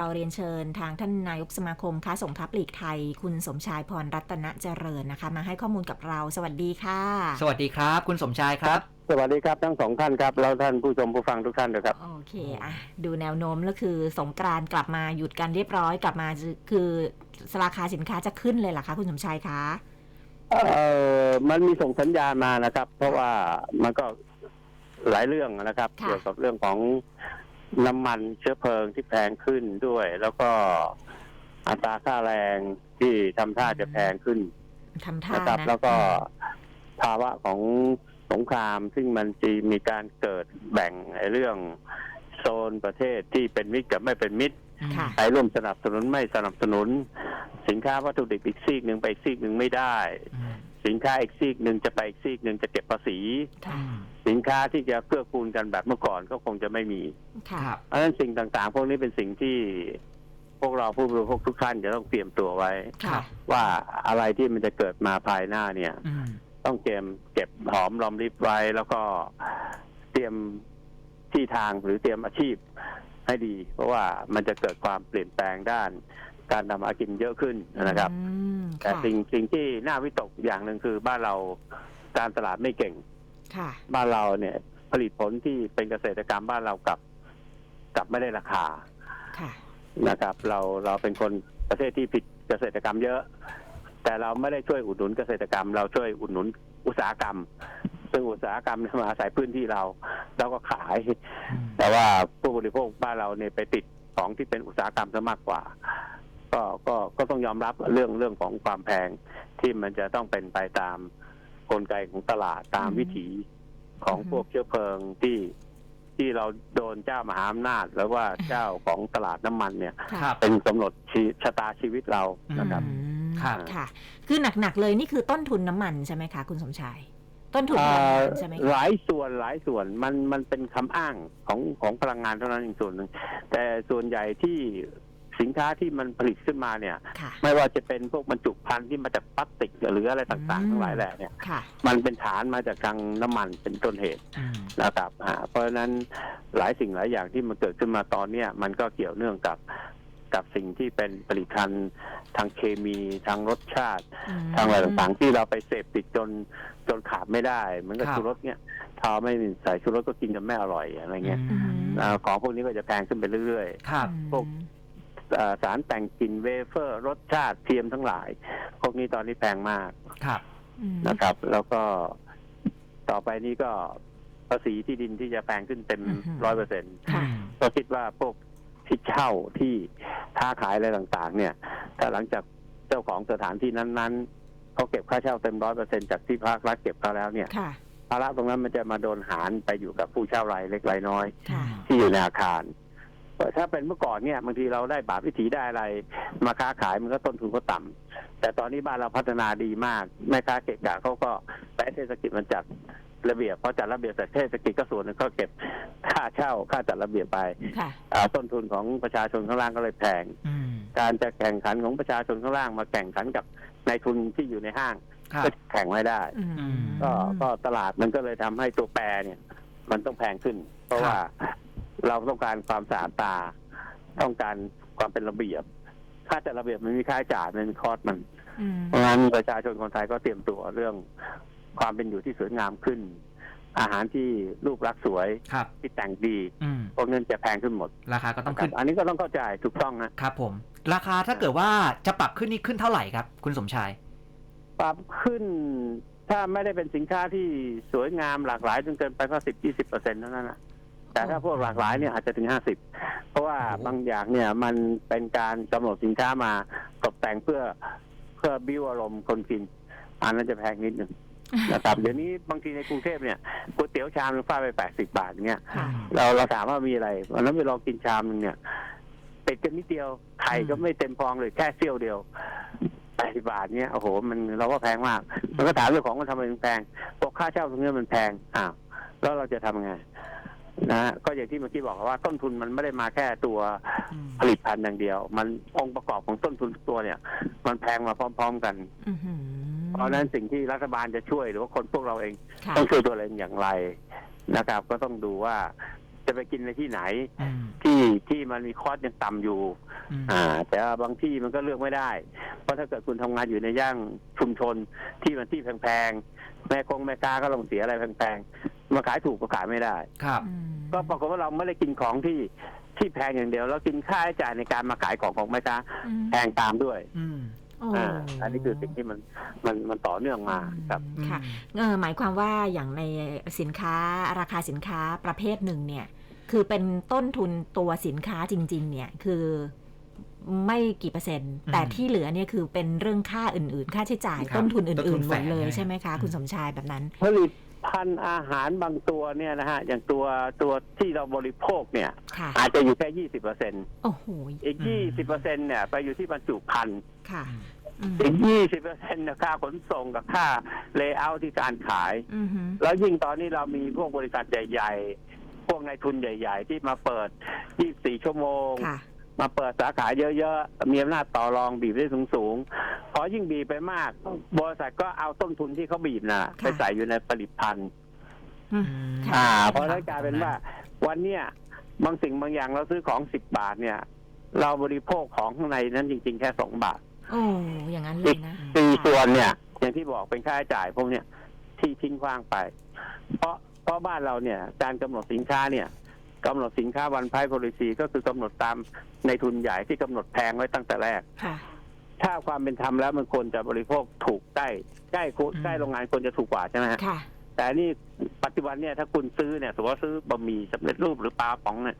เราเรียนเชิญทางท่านนายกสมาคมค้าส่งค้าปลีกไทย คุณสมชายพรรัตนเจริญนะคะ มาให้ข้อมูลกับเราสวัสดีค่ะ สวัสดีครับ คุณสมชายครับ สวัสดีครับทั้งสองท่านครับแล้วท่านผู้ชมผู้ฟังทุกท่านด้วยครับ โอเคอะดูแนวโน้มแล้วคือสงกรานต์กลับมาหยุดกันเรียบร้อยกลับมาจะคือราคาสินค้าจะขึ้นเลยเหรอคะคุณสมชายคะเอ่อมันมีส่งสัญญาณมานะครับ เพราะว่ามันก็หลายเรื่องนะครับค่ะเกี่ยวกับเรื่องของ น้ำมันเชื้อเพลิงที่แพงขึ้นด้วย แล้วก็อัตราค่าแรงที่ทำท่าจะแพงขึ้นทำท่านะครับ นะแล้วก็ภาวะของสงครามซึ่งมันจะมีการเกิดแบ่งไอ้เรื่องโซนประเทศที่เป็นมิตรกับไม่เป็นมิตรค่ะ ใครร่วมสนับสนุนไม่สนับสนุน สินค้าวัตถุดิบอีกซีกหนึ่งไปอีกซีกหนึ่งไม่ได้สินค้าอีกซีกหนึ่งจะไปอีกซีกหนึ่งจะเก็บภาษีค่ะ สินค้าที่จะเกื้อกูลกันแบบเมื่อก่อนก็คงจะไม่มีค่ะครับ เพราะฉะนั้นสิ่งต่างๆ พวกนี้เป็นสิ่งที่พวกเราผู้บริโภคทุกท่านจะต้องเตรียมตัวไว้ ค่ะ ว่าอะไรที่มันจะเกิดมาภายหน้าเนี่ย อืม ต้องเตรียมเก็บหอมรอมริบไว้ แล้วก็เตรียมที่ทางหรือเตรียมอาชีพให้ดี เพราะว่ามันจะเกิดความเปลี่ยนแปลงด้าน การทำอากินเยอะขึ้นนะครับ อืมแต่ค่ะสิ่งสิ่งที่น่าวิตกอย่างหนึ่งคือบ้านเราการตลาดไม่เก่งค่ะ บ้านเราเนี่ย ผลิตผลที่เป็นเกษตรกรรมบ้านเรากลับกลับไม่ได้ราคาค่ะนะครับ เราเราเป็นคนประเทศที่ผิดเกษตรกรรมเยอะ แต่เราไม่ได้ช่วยอุดหนุนเกษตรกรรม เราช่วยอุดหนุนอุตสาหกรรม ซึ่งอุตสาหกรรมเนี่ยมาอาศัยพื้นที่เราเราก็ขาย แต่ว่าผู้บริโภคบ้านเราเนี่ยไปติดของที่เป็นอุตสาหกรรมซะมากกว่า ก็ก็ก็ต้องยอมรับเรื่องเรื่องของความแพงที่มันจะต้องเป็นไปตาม กลไกของตลาดตามอืมวิถีของอืมพวกเชื้อเพลิงที่ที่เราโดนเจ้ามหาอำนาจหรือว่าเจ้าของตลาดน้ำมันเนี่ยค่ะครับเป็นกำหนดชีชะตาชีวิตเรานะครับ อืมครับ ค่ะ คือหนักๆเลยนี่คือต้นทุนน้ำมันใช่ไหมคะคุณสมชาย ต้นทุนพเอ่ลังองานใช่ไหมหคะลายส่วนหลายส่วนมันมันเป็นคำอ้างของของพลังงานเท่านั้นอีกส่วนหนึ่งแต่ส่วนใหญ่ที่ สินค้าที่มันผลิตขึ้นมาเนี่ย ค่ะไม่ว่าจะเป็นพวกบรรจุภัณฑ์ที่มาจากพลาสติกหรืออะไรต่างอืมๆทั้งหลายแหละเนี่ย ค่ะมันเป็นฐานมาจากทางน้ำมันเป็นต้นเหตุอืมนะครับอ่าเพราะฉะนั้นหลายสิ่งหลายอย่างที่มันเกิดขึ้นมาตอนเนี้ยมันก็เกี่ยวเนื่องกับกับสิ่งที่เป็นผลิตภัณฑ์ทางเคมีทางรสชาติ อืม ทางอะไรต่างๆที่เราไปเสพติดจนจนขาดไม่ได้เหมือนกับครับ ชูรสเนี่ยถ้าไม่ใส่ชูรสก็กินจนไม่อร่อยอะไรเงี้ยอืม อ่าของพวกนี้ก็จะแพงขึ้นไปเรื่อยครับพวกๆอ่า สารแต่งกลิ่นเวเฟอร์ รสชาติเทียมทั้งหลาย พวกนี้ตอนนี้แพงมากครับอืมนะครับ แล้วก็ต่อไปนี้ก็ภาษีที่ดินที่จะแพงขึ้นเต็มอือฮึร้อยเปอร์เซ็นค่ะก็คิดว่าพวกที่เช่าที่ค้าขายอะไรต่างๆ เนี่ย ถ้าหลังจากเจ้าของสถานที่นั้นๆเขาเก็บค่าเช่าเต็มร้อยเปอร์เซ็นจากที่ภาครัฐเก็บเขาแล้วเนี่ยค่ะภาระตรงนั้นมันจะมาโดนหารไปอยู่กับผู้เช่ารายเล็กรายน้อยค่ะที่อยู่ในอาคาร ถ้าเป็นเมื่อก่อนเนี่ยบางทีเราได้บาปวิถีได้อะไร มาค้าขายมันก็ต้นทุนก็ต่ำแต่ตอนนี้บ้านเราพัฒนาดีมากแม่ค้าเกะกะเขาก็ไปให้เทศกิจมันจัดระเบียบพอจัดระเบียบแต่เทศกิจก็ส่วนหนึงก็เก็บค่าเช่าค่าจัดระเบียบไปค่ะอ่าต้นทุนของประชาชนข้างล่างก็เลยแพงอืมการจะแข่งขันของประชาชนข้างล่างมาแข่งขันกับนายทุนที่อยู่ในห้างครับก็แข่งไม่ได้อืมก็ก็ตลาดมันก็เลยทำให้ตัวแปรเนี่ย มันต้องแพงขึ้น เพราะว่า เราต้องการความสะอาดตา ต้องการความเป็นระเบียบค่าจัดระเบียบมันมีค่าใช้จ่ายมันมีคอสมันอืมเพราะงั้นประชาชนคนไทยก็เตรียมตัวเรื่องความเป็นอยู่ที่สวยงามขึ้น อาหารที่รูปลักษณ์สวยครับ ที่แต่งดีอืม พวกนั้นจะแพงขึ้นหมดราคาก็ต้องครัขึ้บนอันนี้ก็ต้องเข้าใจถูกต้องนะครับผม ราคาถ้าเกิดว่าจะปรับขึ้นนี่ขึ้นเท่าไหร่ครับ คุณสมชาย ปรับขึ้น ถ้าไม่ได้เป็นสินค้าที่สวยงามหลากหลายจนเกินไปก็สิบยี่สิบเปอร์เซ็นต์เท่านั้นนะ แต่ถ้าพวกหลากหลายเนี่ยอาจจะถึงห้าสิบเพราะว่าโอ้บางอย่างเนี่ยมันเป็นการกำหนดสินค้ามาตกแต่งเพื่อเพื่อบิ้วอารมณ์คนกินอันนั้นจะแพงนิดหนึ่งนะครับเดี๋ยวนี้บางทีในกรุงเทพเนี่ยก๋วยเตี๋ยวชามนึงฟาดไปแปดสิบาทอย่างเงี้ยค่ะเราเราถามว่ามีอะไรวันนั้นไปลองกินชามนึงเนี่ยติดกันนิดเดียวไข่ก็ไม่เต็มฟองเลยแค่เสี้ยวเดียวแปดสิบาทเนี่ยโอ้โห มันเราก็แพงมาก มันก็ถามเรื่องของมันทำไมมันแพงบอกค่าเช่าตรงนี้มันแพงอ้าวแล้วเราจะทำไง นะฮะก็อย่างที่เมื่อกี้บอกว่าต้นทุนมันไม่ได้มาแค่ตัวผลิตภัณฑ์อย่างเดียว มันองค์ประกอบของต้นทุนทุกตัวเนี่ย มันแพงมาพร้อม ๆกัน อื้อหือ เพราะฉะนั้นสิ่งที่รัฐบาลจะช่วยหรือว่าคนพวกเราเอง ค่ะต้องช่วยตัวเองอย่างไรนะครับ ก็ต้องดูว่าจะไปกินในที่ไหนอืมที่ที่มันมีคอสยังต่ำอยู่ อืม อ่า แต่ว่าบางที่มันก็เลือกไม่ได้ เพราะถ้าเกิดคุณทำงานอยู่ในย่างชุมชนที่มันที่แพงๆแม่กงแม่กาก็ลงเสียอะไรแพงๆ มาขายถูกก็ขายไม่ได้ ครับอืมก็ปรากฏว่าเราไม่ได้กินของที่ที่แพงอย่างเดียวเรากินค่าใช้จ่ายในการมาขายของของแม่ค้าอืมแพงตามด้วยอืมโอ้อ่าอันนี้คือสิ่งที่มันมันมันต่อเนื่องมาครับ ค่ะเออหมายความว่าอย่างในสินค้าราคาสินค้าประเภทหนึ่งเนี่ย คือเป็นต้นทุนตัวสินค้าจริง ๆ เนี่ยคือไม่กี่เปอร์เซ็นต์อืมแต่ที่เหลือเนี่ยคือเป็นเรื่องค่าอื่น ๆ ค่าใช้จ่ายครับต้นทุนต้นทุอื่นนๆ หมดเลยแฝงใช่ไหมคะอืมคุณสมชายแบบนั้น ผลิต พันธุ์อาหารบางตัวเนี่ยนะฮะ อย่างตัวตัวที่เราบริโภคเนี่ย ค่ะ อาจจะอยู่แค่ยี่สิบเปอร์เซ็นโอ้โหอีกยี่สิบเปอร์เซ็นเนี่ยไปอยู่ที่บรรจุภัณฑ์ค่ะ อืมอีกยี่สิบเปอร์เซ็นต์ค่าขนส่งกับค่าเลเยอร์ที่การขาย อือหือแล้วยิ่งตอนนี้เรามีพวกบริษัทใหญ่ ๆ พวกนายทุนใหญ่ ๆ ที่มาเปิด 24 ชั่วโมง ค่ะ มาเปิดสาขาเยอะๆ มีอำนาจต่อรองบีบได้สูงๆ พอยิ่งบีบไปมาก บริษัทก็เอาต้นทุนที่เขาบีบนะไปใส่อยู่ในผลิตภัณฑ์อืมค่ะอ่า เพราะฉะนั้นกลายเป็นว่า วันเนี้ยบางสิ่งบางอย่างเราซื้อของสิบบาทเนี่ย เราบริโภคของข้างในนั้นจริง ๆ แค่สองบาทโอ้อย่างนั้นเลยนะสี่ค่ะส่วนเนี่ย อย่างที่บอกเป็นค่าใช้จ่ายพวกเนี้ยที่ทิ้งขว้างไป เพราะเพราะบ้านเราเนี่ย การกำหนดสินค้าเนี่ย กำหนดสินค้าวันไพ่ policy ก็คือกำหนดตามในทุนใหญ่ที่กำหนดแพงไว้ตั้งแต่แรกค่ะถ้าความเป็นธรรมแล้วมันควรจะบริโภคถูกใกล้ใกล้คุใกล้โรงงานควรจะถูกกว่าใช่ไหมฮะค่ะแต่นี่ปัจจุบันเนี่ยถ้าคุณซื้อเนี่ยสมมติว่าซื้อบะหมี่สำเร็จรูปหรือปลาป๋องเนี่ย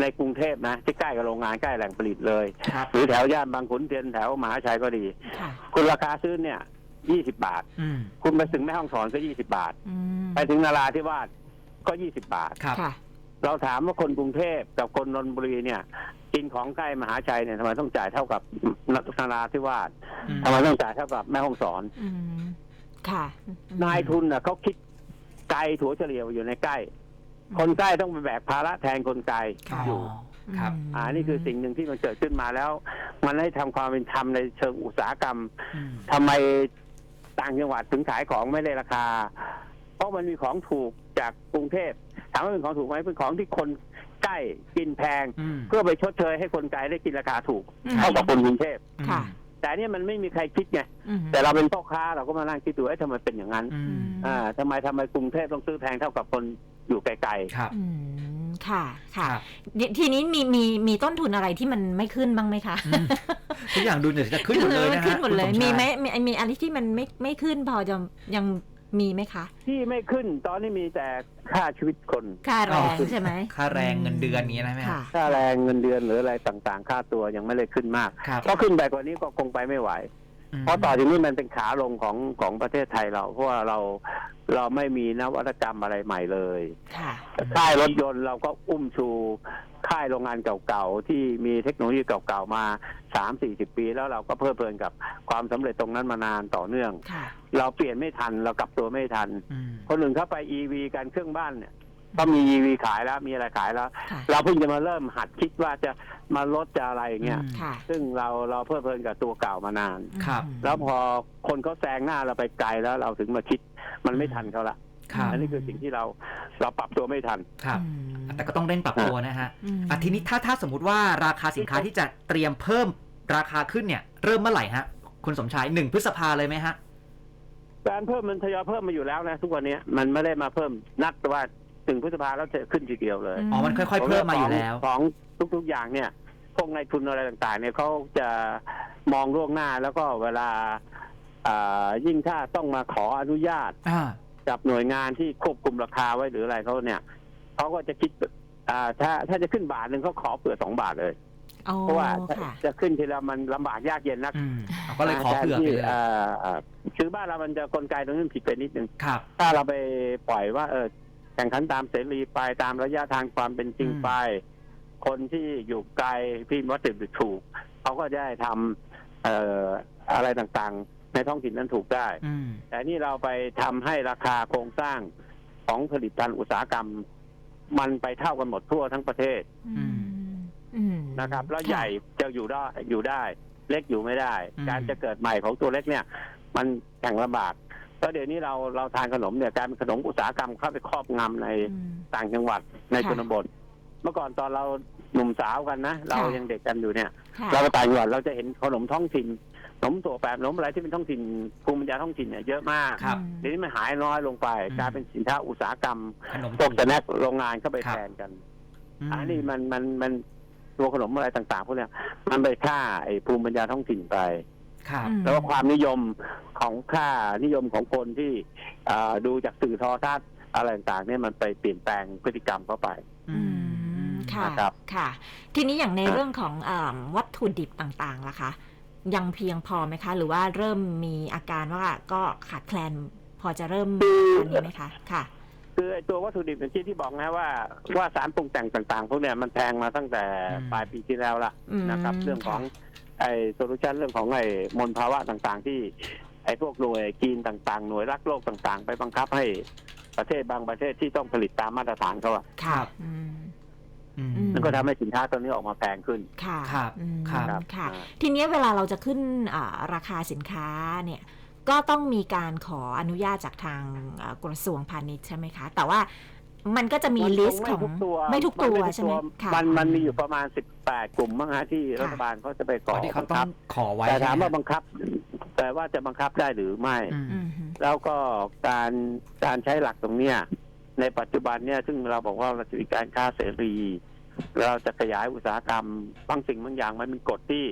ในกรุงเทพนะที่ใกล้กับโรงงานใกล้แหล่งผลิตเลยครับหรือแถวย่านบางขุนเทียนแถวมหาชัยก็ดีค่ะคุณราคาซื้อเนี่ยยี่สิบาทอืมคุณไปถึงแม่ห้องสอนก็ยี่สิบาทอืมไปถึงนาราธิวาสก็ยี่สิบาทครับค่ะ เราถามว่าคนกรุงเทพกับคนนนทบุรีเนี่ย กินของใกล้มหาชัยเนี่ยทำไมต้องจ่ายเท่ากับนาราธิวาสอืมทำไมต้องจ่ายเท่ากับแม่ห้องสอนอืมค่ะนายทุนน่ะเขาคิดไกลถัวเฉลี่ยอยู่ในใกล้ คนใกล้ต้องไปแบกภาระแทนคนไกลอ๋ออยู่ครับมอ่านี่คือสิ่งหนึ่งที่มันเกิดขึ้นมาแล้ว มันให้ทำความเป็นธรรมในเชิงอุตสาหกรรมอืมทำไมต่างจังหวัดถึงขายของไม่ได้ราคาเพ ราะมันมีของถูกจากกรุงเทพถามว่าเป็นของถูกไหมเป็นของที่คนใกล้กินแพง อืม เพื่อไปชดเชยให้คนไกลได้กินราคาถูกอืม เท่ากับคนกรุงเทพค่ะ แต่เนี่ยมันไม่มีใครคิดไงอืมแต่เราเป็นพ่อค้าเราก็มานั่งคิดดูไอ้ยทำไมเป็นอย่างนั้นอืมอ่าทำไมทำไมกรุงเทพต้องซื้อแพงเท่ากับคนอยู่ไกลครับอืมค่ะค่ะครับทีนี้มีมีมีต้นทุนอะไรที่มันไม่ขึ้นบ้างไหมคะอืมทุกอย่างดูเนี่ยจะขึ้นหมดเลยนะฮะขึ้นหมดเลย คุณสชามีไหมมีมีอะไรที่มันไม่ไม่ขึ้นพอจะยัง มีไหมคะๆที่ไม่ขึ้นตอนนี้มีแต่ค่าชีวิตคนค่าแรงใช่ไหมค่าแรงเงินเดือนอย่างเงี้ยนะแม่ค่ะ ค่าแรงเงินเดือนหรืออะไรต่างๆ ค่าตัวยังไม่ได้ขึ้นมากครับก็ขึ้นไปกว่านี้ก็คงไปไม่ไหวม เพราะต่อจากนี้มันเป็นขาลงของของประเทศไทยเรา เพราะว่าเราเราไม่มีนวัตกรรมอะไรใหม่เลยค่ะค่ายรถยนต์เราก็อุ้มชู ค่ายโรงงานเก่าๆ ที่มีเทคโนโลยีเก่าๆ มาสามสี่สิบปี แล้วเราก็เพลิดเพลินกับความสำเร็จตรงนั้นมานานต่อเนื่องค่ะเราเปลี่ยนไม่ทันเรากลับตัวไม่ทันอืมคนอื่นเข้าไป EV กันเครื่องบ้านเนี่ย ก็มี EV ขายแล้วมีอะไรขายแล้ว ค่ะเราเพิ่งจะมาเริ่มหัดคิดว่าจะมาลดจะอะไรอย่างเงี้ย อืม ค่ะซึ่งเราเราเพลิดเพลินกับตัวเก่ามานาน ครับอืมแล้วพอคนเขาแซงหน้าเราไปไกลแล้วเราถึงมาคิดมันไม่ทันเขาละครับ อันนี้คือสิ่งที่เราเราปรับตัวไม่ทัน ครับ อืมแต่ก็ต้องเร่งปรับตัวนะฮะอืมอะทีนี้ถ้าถ้าสมมติว่าราคาสินค้าที่จะเตรียมเพิ่มราคาขึ้นเนี่ย เริ่มเมื่อไหร่ฮะ คุณสมชายหนึ่งพฤษภาเลยไหมฮะ การเพิ่มมันทยอยเพิ่มมาอยู่แล้วนะทุกวันนี้มันไม่ได้มาเพิ่มนัดว่า ถึงพฤษภาแล้วจะขึ้นทีเดียวเลยอ๋อ มันค่อยๆ เพิ่มมาอยู่แล้วของของทุกๆอย่างเนี่ย พวกนายทุนอะไรต่างๆ เนี่ยเขาจะมองล่วงหน้าแล้วก็เวลาอ่ายิ่งถ้าต้องมาขออนุญาตอ่า กับหน่วยงานที่ควบคุมราคาไว้หรืออะไรเขาเนี่ยเขาก็จะคิดอ่าถ้าถ้าจะขึ้นบาทหนึ่งเขาขอเผื่อสองบาทเลยโอ้เพราะว่าค่ะ จะขึ้นทีละมันลำบากยากเย็นนักอืมเอาก็เลยขอเผื่อไปเลยอ่าอ่าคือบ้านเรามันจะกลไกตรงนี้ผิดไปนิดนึง ครับ ถ้าเราไปปล่อยว่าเออ แข่งขันตามเสรีไปตามระยะทางความเป็นจริงอืมไป คนที่อยู่ไกลพี่วัตถุดิบถูกเขาก็จะได้ทำเอ่ออะไรต่างๆ ในท้องถิ่นนั้นถูกได้ อืม แต่นี่เราไปทำให้ราคาโครงสร้างของผลิตภัณฑ์อุตสาหกรรม มันไปเท่ากันหมดทั่วทั้งประเทศอืม อืมนะครับ แล้วค่ะใหญ่จะอยู่ได้อยู่ได้ เล็กอยู่ไม่ได้ อืม การจะเกิดใหม่ของตัวเล็กเนี่ย มันแข่งลำบาก แล้วเดี๋ยวนี้เราเราทานขนมเนี่ยการเป็นขนมอุตสาหกรรมเข้าไปครอบงำในอืม ต่างจังหวัดในค่ะชนบท เมื่อก่อนตอนเราหนุ่มสาวกันนะเราค่ะ ยังเด็กกันอยู่เนี่ย ค่ะ เราไปต่างจังหวัดเราจะเห็นขนมท้องถิ่นขนมถั่วแปบขนมอะไรที่เป็นท้องถิ่นภูมิปัญญาท้องถิ่นเนี่ยเยอะมาก ครับอืมเดี๋ยวนี้มันหายน้อยลงไปอืม กลายเป็นสินค้าอุตสาหกรรมขนมพวกสแน็คโรงงานเข้าไปครับแทนกัน ม อันนี้มันมันมันตัวขนมอะไรต่างๆพวกเนี้ยมันไปฆ่าไอ้ภูมิปัญญาท้องถิ่นไป ครับอืมแล้วก็ความนิยมของค่านิยมของคนที่อ่าดูจากสื่อโทรทัศน์อะไรต่างๆเนี่ยมันไปเปลี่ยนแปลงพฤติกรรมเข้าไปอืมค่ะนะครับค่ะ ทีนี้อย่างในครับเรื่องของเอมวัตถุดิบต่างๆล่ะคะ ยังเพียงพอไหมคะ หรือว่าเริ่มมีอาการว่าก็ขาดแคลนพอจะเริ่มตอนนี้ไหมคะค่ะคือไอ้ตัววัตถุดิบอย่างที่ที่บอกนะว่าว่าสารปรุงแต่งต่าง ๆ พวกเนี้ยมันแพงมาตั้งแต่อืมปลายปีที่แล้วละอืมนะครับ เรื่องของค่ะ ไอ้โซลูชันเรื่องของไอ้มลภาวะต่างๆ ที่ไอ้พวกหน่วยจีนต่างๆ หน่วยรักโลกต่างๆ ไปบังคับให้ประเทศบางประเทศที่ต้องผลิตตามมาตรฐานเขาอะค่ะอืมอืมอืม มันก็ทำให้สินค้าตัวนี้ออกมาแพงขึ้น ค่ะครับอืมครับ ค่ะ อ่า ทีนี้เวลาเราจะขึ้นอ่าราคาสินค้าเนี่ย ก็ต้องมีการขออนุญาตจากทางอ่ากระทรวงพาณิชย์ใช่ไหมคะ แต่ว่า มันก็จะมีนลิคสต์ไม่ของทุกตัวไม่ทุกตัวมันใช่ไหมทุกค่ะ มันมันมีอยู่ประมาณ 18 กลุ่มมั้งฮะที่ค่ะรัฐบาลเขาจะไปขอ๋ออที่เขาบังต้อคังบขอไว้แต่ถามใช่ไหว่าบังคับ แต่ว่าจะบังคับได้หรือไม่อืมอืมฮึแล้วก็การการใช้หลักตรงเนี้ยในปัจจุบันเนี่ยซึ่งเราบอกว่าเราจะมีการค้าเสรี เราจะขยายอุตสาหกรรมบางสิ่งบางอย่างมันเป็นกฎที่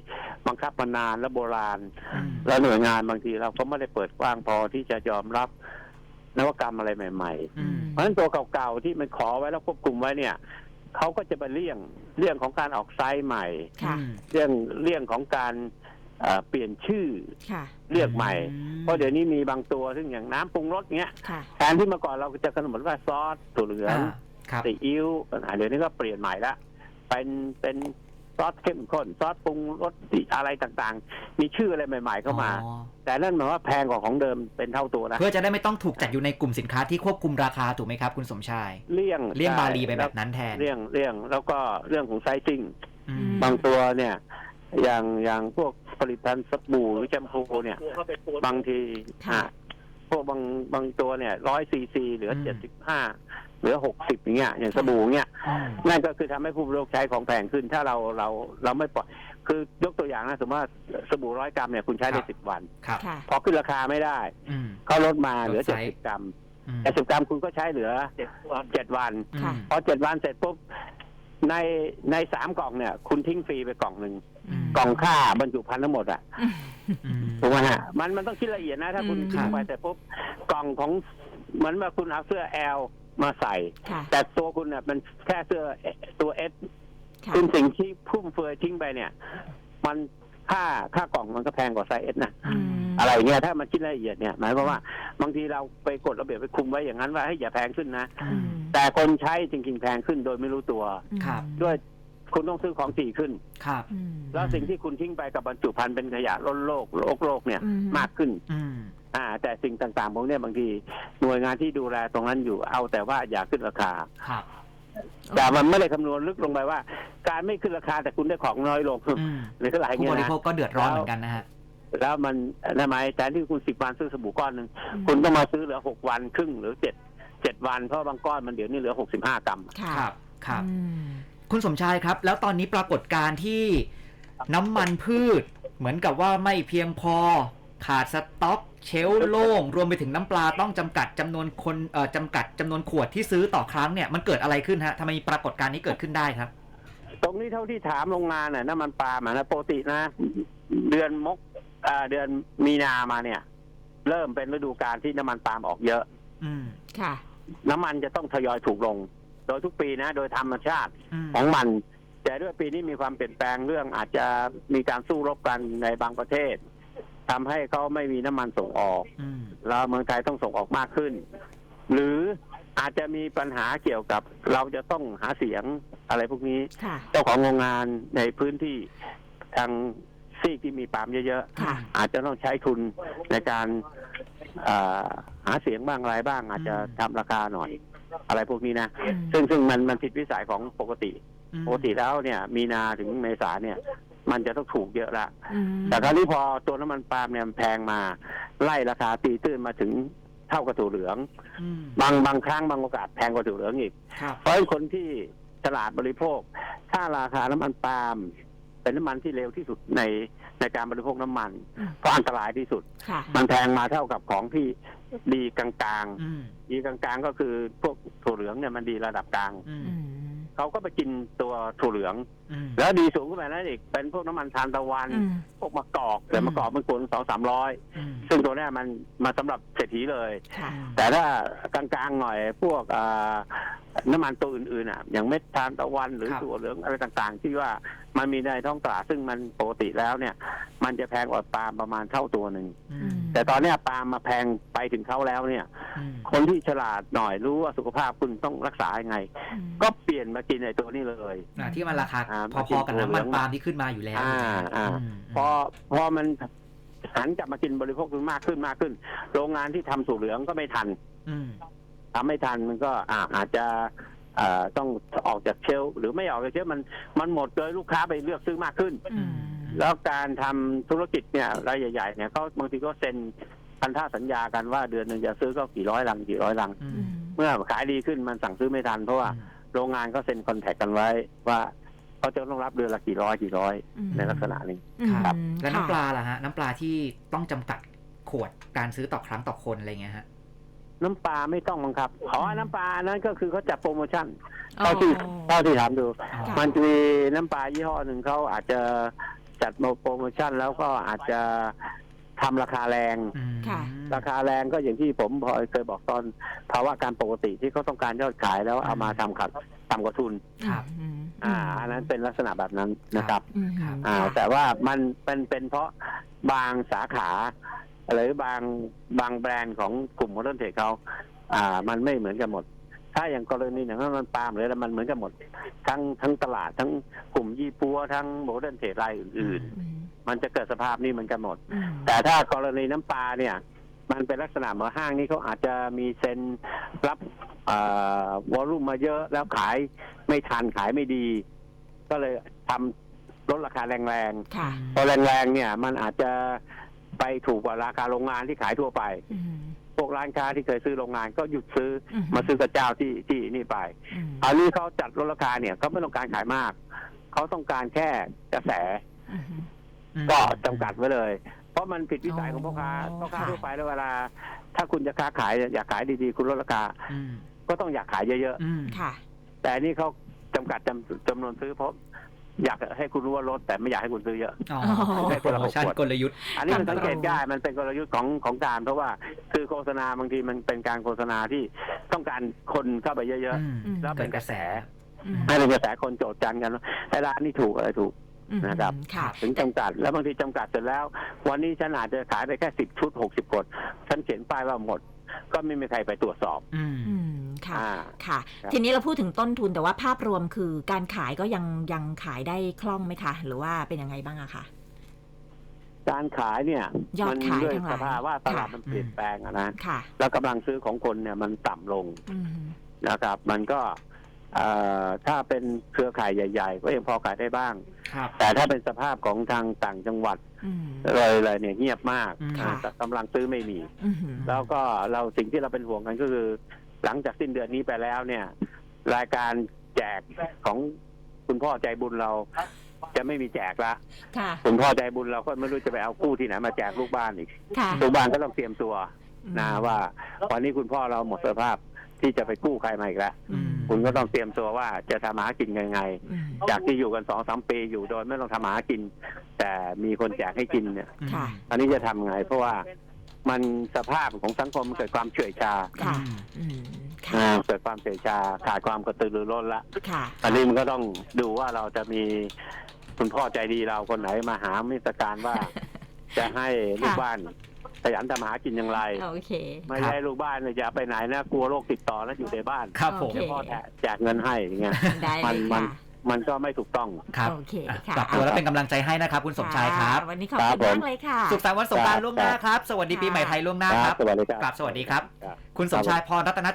บังคับมานานและโบราณอืมแล้วหน่วยงานบางทีเราก็ไม่ได้เปิดกว้างพอที่จะยอมรับ นวัตกรรมอะไรใหม่ อืม ๆ เพราะฉะนั้นตัวเก่าๆที่มันขอไว้แล้วควบคุมไว้เนี่ยเขาก็จะไปเลี่ยงเรื่องของการออกไซส์ใหม่ ค่ะ เรื่องเรื่องของการเอ่อเปลี่ยนชื่อค่ะเรียกใหม่อืมเพราะเดี๋ยวนี้มีบางตัวซึ่งอย่างน้ำปรุงรสเงี้ยค่ะ แทนที่เมื่อก่อนเราจะกำหนดว่าซอสถั่วเหลืองอ่าครับ ซีอิ๊วอ่าเดี๋ยวนี้ก็เปลี่ยนใหม่ละ เป็นเป็น ซอสเข้มข้นซอสปรุงรสอะไรต่างๆ มีชื่ออะไรใหม่ ๆ เข้ามา อ๋อแต่นั่นหมายว่าแพงกว่าของเดิมเป็นเท่าตัวนะเพื่อจะได้ไม่ต้องถูกจัดอยู่ในกลุ่มสินค้าที่ควบคุมราคาถูกไหมครับ คุณสมชาย เลี่ยงเลี่ยงด้บาลีไปแบบนั้นแทนเลี่ยงเลี่ยงแล้วก็เรื่องของไซซิ่งอืมอืม บางตัวเนี่ย อย่างอย่างพวกผลิตภัณฑ์สบู่หรือแชมพูเนี่ย บางทีค่ะ อะพวกบางบางตัวเนี่ยร้อยซีซีเหลืออืมเจ็ดสิบห้า เหลือหกสิบอย่างเงี้ยอย่างสบู่เงี้ยอืมนั่นก็คือทำให้ผู้บริโภคใช้ของแพงขึ้น ถ้าเราเราเราไม่ปล่อยคือยกตัวอย่างนะสมมติว่าสบู่ร้อยกรัมเนี่ยคุณใช้ได้สิบวันครับค่ะพอขึ้นราคาไม่ได้อืมเขาลดมาเหลือลดไซเจ็ดส์สิบกรัมอืมแต่สิบกรัมคุณก็ใช้เหลือเจ็ดวันเจ็ดวันค่ะพอเจ็ดวันเสร็จปุ๊บในในสามกล่องเนี่ย คุณทิ้งฟรีไปกล่องหนึ่งอืมกล่องค่าบรรจุภัณฑ์ทั้งหมดอะอืมถูกไหมฮะมันมันต้องคิดละเอียดนะ ถ้าคุณอืมทิ้งไปแต่ปุ๊บกล่องของเหมือนว่าคุณเอาเสื้อแอล มาใส่ ค่ะแต่ตัวคุณเนี่ยมันแค่เสื้อตัวเอสค่ะคุณสิ่งที่พุ่มเฟือยทิ้งไปเนี่ย มันค่าค่ากล่องมันก็แพงกว่าไซส์เอสนะ อืม อะไรเงี้ยถ้ามันคิดละเอียดเนี่ยหมายความว่าบางทีเราไปกฎระเบียบไปคุมไว้อย่างนั้นว่าให้ยอย่าแพงขึ้นนะ อืม แต่คนใช้จริงๆแพงขึ้นโดยไม่รู้ตัว ครับ ด้วยคุณต้องซื้อของถี่ขึ้น ครับ อืม แล้วสิ่งที่คุณทิ้งไปกับบรรจุภัณฑ์เป็นขยะล้นโลกโลกโลกเนี่ยอืม มากขึ้น อืม อ่า แต่สิ่งต่างๆพวกเนี้ยบางทีหน่วยงานที่ดูแลตรงนั้นอยู่เอาแต่ว่าอย่าขึ้นราคา ครับ แต่มันไม่ได้คำนวณลึกลงไปว่า การไม่ขึ้นราคาแต่คุณได้ของน้อยลงอืมหรืออะไรผู้เงี้บยรินะ โภคก็เดือดร้อนเหมือนกันนะฮะ แล้วมันทำไมแต่ที่คุณสิบวันซื้อสบู่ก้อนหนึ่งคุณต้องมาซื้อเหลือหกวันครึ่งหรือเจ็ดเจ็ดวัน เพราะบางก้อนมันเดี๋ยวนี้เหลือหกสิบห้ากรัม ค่ะครับ ครับ อืม คุณสมชายครับ แล้วตอนนี้ปรากฏการณ์ที่น้ำมันพืช เหมือนกับว่าไม่เพียงพอ ขาดสต็อกเชลฟ์โล่ง รวมไปถึงน้ำปลาต้องจำกัดจำนวนคนเอ่อจำกัดจำนวนขวดที่ซื้อต่อครั้งเนี่ย มันเกิดอะไรขึ้นฮะทำไมปรากฏการณ์นี้เกิดขึ้นได้ครับ ตรงนี้เท่าที่ถามโรงงานน่ะน้ำมันปาล์มอะนะปกตินะ เดือนมกอ่าเดือนมีนามาเนี่ย เริ่มเป็นฤดูกาลที่น้ำมันปาล์มออกเยอะ อืมค่ะ น้ำมันจะต้องทยอยถูกลง โดยทุกปีนะ โดยธรรมชาติ อืมของมันแต่ด้วยปีนี้มีความเปลี่ยนแปลงเรื่องอาจจะมีการสู้รบกันในบางประเทศ ทำให้เขาไม่มีน้ำมันส่งออก อืมแล้วเมืองไทยต้องส่งออกมากขึ้น หรืออาจจะมีปัญหาเกี่ยวกับเราจะต้องหาเสียงอะไรพวกนี้ ค่ะ เจ้าของโรงงานในพื้นที่ทางซีกที่มีปาล์มเยอะค่ะ ๆ อาจจะต้องใช้ทุนในการอ่าหาเสียงบ้างอะไรบ้าง อาจจะทำราคาหน่อย อะไรพวกนี้นะ อืมซึ่งซึ่งมันมันผิดวิสัยของปกติ อืมปกติแล้วเนี่ย มีนาถึงเมษาเนี่ย มันจะต้องถูกเยอะละอืมแต่คราวนี้พอตัวน้ำมันปาล์มเนี่ยมันแพงมา ไล่ราคาตีตื้นมาถึงเท่ากับถั่วเหลืองอืมบางบางครั้งบางโอกาสแพงกว่าถั่วเหลืองอีกครับเพราะฉะนั้นคนที่ฉลาดบริโภค ถ้าราคาน้ำมันปาล์มเป็นน้ำมันที่เร็วที่สุดในในการบริโภคน้ำมันอืมเพราะอันตรายที่สุดค่ะมันแพงมาเท่ากับของที่ดีกลางอืมๆดีกลางๆก็คือพวกถั่วเหลืองเนี่ยมันดีระดับกลางอืมอืม เขาก็ไปกินตัวถั่วเหลือง อืมแล้วดีสูงขึ้นไปนั้นอีกเป็นพวกน้ำมันทานตะวัน อืมพวกมะกอกแต่อืมมะกอกมันควรสองสามร้อยอืมซึ่งตัวเนี้ยมันมาสำหรับเศรษฐีเลย ค่ะ แต่ถ้ากลางๆหน่อยพวกอ่า น้ำมันตัวอื่นๆอะ อย่างเม็ดทานตะวันหรือครับถั่วเหลืองอะไรต่างๆ ที่ว่ามันมีในท้องตลาดซึ่งมันปกติแล้วเนี่ย มันจะแพงกว่าปาล์มประมาณเท่าตัวหนึ่ง อือืมมแต่ตอนเนี้ยปาล์มมาแพงไปถึงเขาแล้วเนี่ย อืมคนที่ฉลาดหน่อยรู้ว่าสุขภาพคุณต้องรักษายังไงอืมก็เปลี่ยนมากินไอ้ตัวนี้เลย อ่าที่มันราคาอ่าพอๆกับน้ำมันปาล์มที่ขึ้นมาอยู่แล้วอ่าอ่า ม พอพอมันหันกลับมากินบริโภคมากขึ้นมากขึ้น โรงงานที่ทำสูตรเหลืองก็ไม่ทัน อืม ทำไม่ทันมันก็อ่าอาจจะเอ่อต้องออกจากเชลฟ์หรือไม่ออกจากเชลฟ์มันมันหมดเลยลูกค้าไปเลือกซื้อมากขึ้นอืมแล้วการทำธุรกิจเนี่ยรายใหญ่ๆเนี่ยเขาบางทีก็เซ็นพันธสัญญากันว่าเดือนหนึ่งจะซื้อก็กี่ร้อยลังกี่ร้อยลังอือืมมเมื่อขายดีขึ้นมันสั่งซื้อไม่ทัน เพราะว่าโรงงานก็เซ็นคอนแทคกันไว้ว่าเขาจะต้องรับเดือนละกี่ร้อยกี่ร้อยอืมในลักษณะนี้ครับอืมแล้วน้ำปค่ะลาล่ะฮะน้ำปลาที่ต้องจำกัดขวดการซื้อต่อครั้งต่อคนอะไรเงี้ยฮะ น้ำปลาไม่ต้องบังคับอ๋อน้ำปลานั้นก็คือเขาจัดโปรโมชั่นอ๋อเท่าที่เท่าที่ถามดูอ๋อค่ะมันจะมีน้ำปลายี่ห้อหนึ่งเขาอาจจะจัดโปรโมชั่นแล้วก็อาจจะทำราคาแรงอืมค่ะราคาแรงก็อย่างที่ผมพอเคยบอกตอนภาวะการปกติที่เขาต้องการยอดขายแล้วเอามาทำขัดทำกระทุนครับอืมอ่า อันนั้นเป็นลักษณะแบบนั้นนะครับอืมครับอ่าค่ะแต่ว่ามันเป็นเป็นเพราะบางสาขา หรือบางบางแบรนด์ของกลุ่มโมเดิร์นเทคเขาอ่า มันไม่เหมือนกันหมด ถ้าอย่างกรณีอย่างนั้นมันปาล์มหรืออะไรมันเหมือนกันหมด ทั้งทั้งตลาดทั้งกลุ่มยี่ปัวทั้งโมเดิร์นเทครายอื่นอืมๆมันจะเกิดสภาพนี้เหมือนกันหมดอืมแต่ถ้ากรณีน้ำปลาเนี่ย มันเป็นลักษณะเหมือนห้างนี่เขาอาจจะมีเซ็นรับวอลลุ่มมาเยอะแล้วขายไม่ทันขายไม่ดี ก็เลยทำลดราคาแรงค่ะๆพอแรงๆเนี่ย มันอาจจะ ไปถูกกว่าราคาโรงงานที่ขายทั่วไป อืม พวกร้านค้าที่เคยซื้อโรงงานก็หยุดซื้ออือมาซื้อกับเจ้าที่ที่นี่ไป อืมอันนี้เขาจัดลดราคาเนี่ยเขาไม่ต้องการขายมาก เขาต้องการแค่กระแสอืม ก็จำกัดไว้เลย เพราะมันผิดวิสัยของพ่อค้าอ๋อพ่อค้าค่ะ ทั่วไปแล้วเวลา ถ้าคุณจะค้าขายอยากขายดีๆ คุณลดราคา อืมก็ต้องอยากขายเยอะอืม ค่ะ ๆ แต่อันนี่เขาจำกัดจำจำนวนซื้อเพราะ อยากให้คุณรู้ว่าลดแต่ไม่อยากให้คุณซื้อเยอะอ๋อได้โปรโมชั่นคนละหกขวด กลยุทธ์ อันนี้มันครับสังเกตได้มันเป็นกลยุทธ์ของของการ เพราะว่าคือโฆษณาบางทีมันเป็นการโฆษณาที่ต้องการคนเข้าไปเยอะ อืมอืมแล้วเป็เป็นนกระแสอืมๆให้เป็นกระแสคนโจทย์จันกันว่าไอ้ร้านนี้ถูกอะไรถูกอืมนะครับ ค่ะ ถึงจำกัด แล้วบางทีจำกัดเสร็จแล้ว วันนี้ฉันอาจจะขายไปแค่สิบชุดหกสิบกดฉันเขียนป้ายว่าหมด ก็ไม่มีใครไปตรวจสอบ อืมอืมค่ะ อ่า ค่ะ ครับ ทีนี้เราพูดถึงต้นทุนแต่ว่าภาพรวมคือการขายก็ยังยังขายได้คล่องไหมคะ หรือว่าเป็นยังไงบ้างอะคะ การขายเนี่ยยอดมัขายด้วยทั้งหลายสภาวะตลาดค่ะ มันเปลี่ยนแปลงอะนะค่ะ แล้วกำลังซื้อของคนเนี่ยมันต่ำลงอืมนะครับ มันก็เอ่อ ถ้าเป็นเครือข่ายใหญ่ ๆ ก็ยังพอขายได้บ้าง ครับ แต่ถ้าเป็นสภาพของทางต่างจังหวัดอืม เลยเลยเนี่ยเงียบมากอืมค่ะ แต่กำลังซื้อไม่มี อืมแล้วก็เราสิ่งที่เราเป็นห่วงกันก็คือ หลังจากสิ้นเดือนนี้ไปแล้วเนี่ย รายการแจกของคุณพ่อใจบุญเรา จะไม่มีแจกละค่ะ คุณพ่อใจบุญเราก็ไม่รู้จะไปเอากู้ที่ไหนมาแจกลูกบ้านอีกค่ะลูกบ้านก็ต้องเตรียมตัวนะว่าวันนี้คุณพ่อเราหมดสภาพที่จะไปกู้ใครมาอีกแล้ว อืม คุณก็ต้องเตรียมตัวว่าจะทำหากินยังไง อืมจากที่อยู่กันสองสามปีอยู่โดยไม่ต้องทำหากิน แต่มีคนแจกให้กินเนี่ย ค่ะ อันนี้จะทำไง เพราะว่ามันสภาพของสังคมมันเกิดความเฉื่อยชาค่ะ อืมอืมอ่าค่ะเกิดความเฉื่อยชาขาดความกระตือรือร้นละ ค่ะ อันนี้มันก็ต้องดูว่าเราจะมีคุณพ่อใจดีเราคนไหนมาหามิตรการว่า จะให้ลูกบ้าน ขยันทำหากินอย่างไร โอเค ไม่ใช่ลูกบ้านเนี่ยอย่าไปไหนนะกลัวโรคติดต่อแล้วอยู่ในบ้านครับผมโอเคเดี๋ยวพ่อแจกแจกเงินให้อย่างเงี้ยได้เลมันยมัค่ะนมันก็ไม่ถูกต้อง ครับโอเคอะค่ะ ปรับตัวแล้วเป็นกำลังใจให้นะครับ คุณสมชายครับะวันนี้ขอบครัคุบณผม มากเลยค่ะ สุขสันต์วันสงกรานต์ล่วงหน้าครับ สวัสดีปีใหม่ไทยล่วงหน้าครับ สวัสดีครับกราบสวัสดีครับครับ คุณสมชายพรรัตน